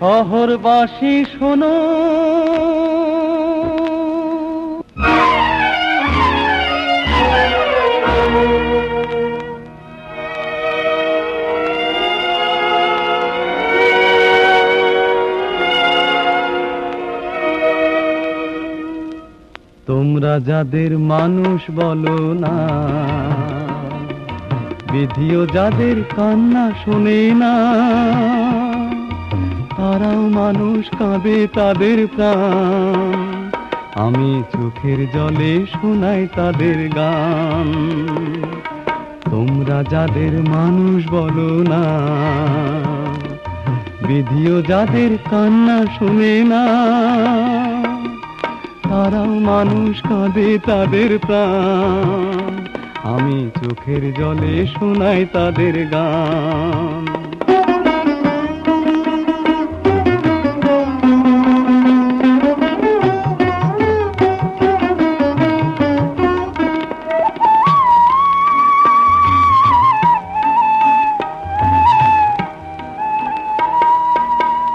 শহরবাসী শোনো। তোমরা যাদের মানুষ বলো না বিধিও যাদের কান্না শোনে না তারাও মানুষ কাঁদে তাদের প্রাণ। আমি চোখের জলে শোনাই তাদের গান। তোমরা যাদের মানুষ বলো না, বিধিও যাদের কান্না শুনে না। তারাও মানুষ কাঁদে তাদের প্রাণ। আমি চোখের জলে শোনাই তাদের গান।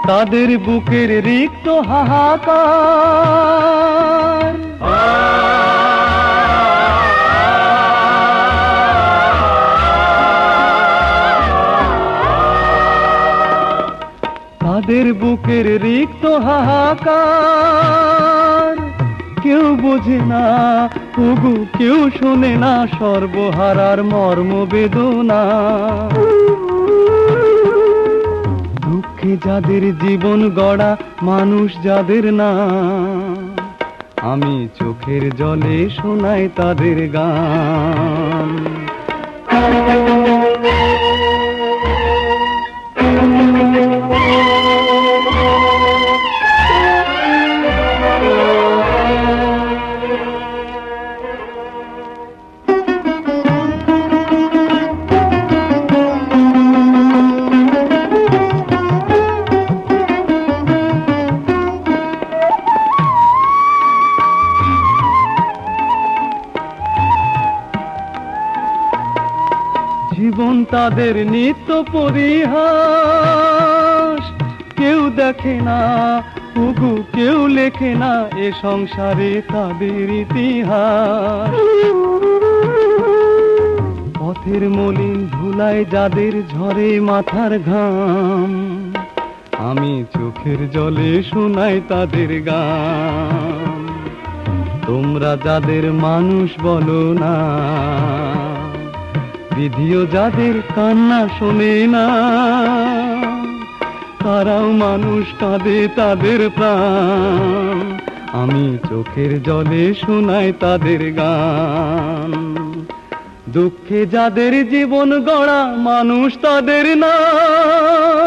তাদের বুকের রিক্ত হাহাকার। তাদের বুকের রিক্ত হাহাকার। কেউ বোঝে না, ওগো কেউ শোনে না সর্বহারার মর্ম বেদনা দুঃখে যাদের জীবন গড়া মানুষ যাদের না? আমি চোখের জলে শোনাই তাদের গান। জীবন তাদের নিত্য পরিহাস। কেউ দেখে না উগু কেউ লেখে না এ সংসারে তাদের ইতিহাস। পথের মলিন ধুলায় যাদের ঝরে মাথার ঘাম, আমি চোখের জলে শোনাই তাদের গান। তোমরা যাদের মানুষ বলো না বিধিও যাদের কান্না শোনে না, তারাও মানুষ কাঁদে তাদের প্রাণ। আমি চোখের জলে শোনাই তাদের গান। দুঃখে যাদের জীবন গড়া মানুষ তাদের নাম।